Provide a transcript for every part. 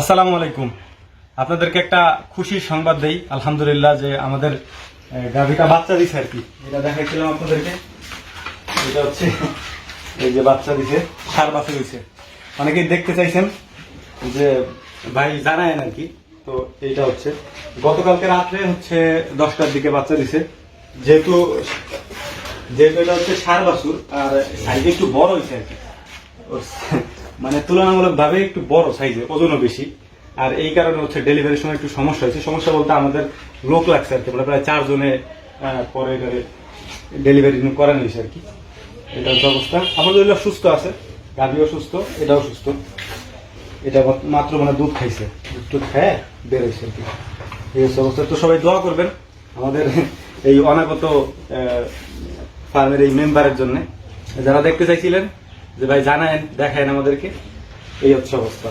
আসসালামু আলাইকুম। আপনাদেরকে একটা খুশির সংবাদ দেই। আলহামদুলিল্লাহ যে আমাদের গাভীটা বাচ্চা দিছে আর কি। এটা দেখাইছিলাম আপনাদেরকে। এটা হচ্ছে এই যে বাচ্চা দিছে, সার বাচ্চা দিছে। অনেকেই দেখতে চাইছেন যে ভাই জানায় আর কি। তো এইটা হচ্ছে। গতকালকে রাত্রে হচ্ছে দশটার দিকে বাচ্চা দিছে। যেহেতু যেহেতু এটা হচ্ছে সার বাছুর, আর সাইজে একটু বড় হয়েছে আর কি। মানে তুলনামূলক ভাবে একটু বড় সাইজে ওজনও বেশি। আর এই কারণে হচ্ছে ডেলিভারির সময় একটু সমস্যা হয়েছে। সমস্যা বলতে আমাদের লোক লাগছে আর কি মানে প্রায় চারজনে পরে পরে ডেলিভারি করানো হয়েছে আর কি। এটা হচ্ছে অবস্থা। আলহামদুলিল্লাহ সুস্থ আছে। গাভিও সুস্থ, এটাও সুস্থ। এটা মাত্র মানে দুধ খাইছে। দুধ খায় বের হয়েছে আর কি। এই হচ্ছে অবস্থা। তো সবাই দোয়া করবেন আমাদের এই অনাগত ফার্মের এই মেম্বারের জন্য। যারা দেখতে চাইছিলেন যে ভাই জানায়েন, দেখায়েন আমাদেরকে। এই হচ্ছে অবস্থা।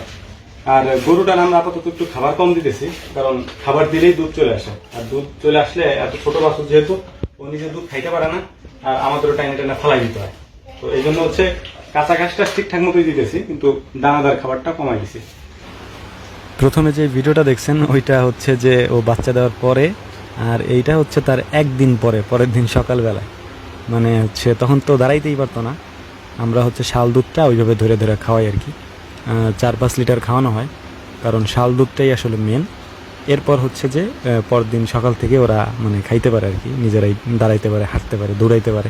আর গরুটার আমরা আপাতত একটু খাবার কম দিতেছি, কারণ খাবার দিলেই দুধ চলে আসে। আর দুধ চলে আসলে এত ছোট বাছুর যেহেতু, ও নিজে দুধ খাইতে পারে না, আর আমাদেরও টাইনে টাইনে ফালাই দিতে হয়। তো এই জন্য হচ্ছে কাঁচা ঘাসটা ঠিকঠাক মতোই দিতেছি, কিন্তু দানাদার খাবারটা কমাই দিছি। প্রথমে যে ভিডিওটা দেখছেন, ওইটা হচ্ছে যে ও বাচ্চা দেওয়ার পরে, আর এইটা হচ্ছে তার একদিন পরে, পরের দিন সকালবেলায়। মানে হচ্ছে তখন তো দাঁড়াইতেই পারতো না। আমরা হচ্ছে শাল দুধটা ওইভাবে ধরে ধরে খাওয়াই আর কি। চার পাঁচ লিটার খাওয়ানো হয়, কারণ শাল দুধটাই আসলে মেন এরপর হচ্ছে যে পরদিন সকাল থেকে ওরা মানে খাইতে পারে আর কি, নিজেরাই দাঁড়াইতে পারে, হাঁটতে পারে, দৌড়াইতে পারে,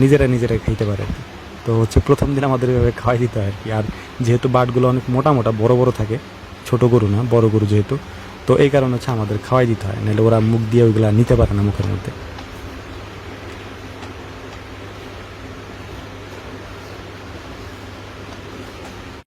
নিজেরা নিজেরাই খাইতে পারে আর কি। তো হচ্ছে প্রথম দিন আমাদের এভাবে খাওয়াই দিতে হয় আর কি। আর যেহেতু বাটগুলো অনেক মোটা মোটা, বড় বড় থাকে, ছোট গরু না, বড় গরু যেহেতু, তো এই কারণে হচ্ছে আমাদের খাওয়াই দিতে হয়, নাহলে ওরা মুখ দিয়ে ওইগুলা নিতে পারে না মুখের মধ্যে।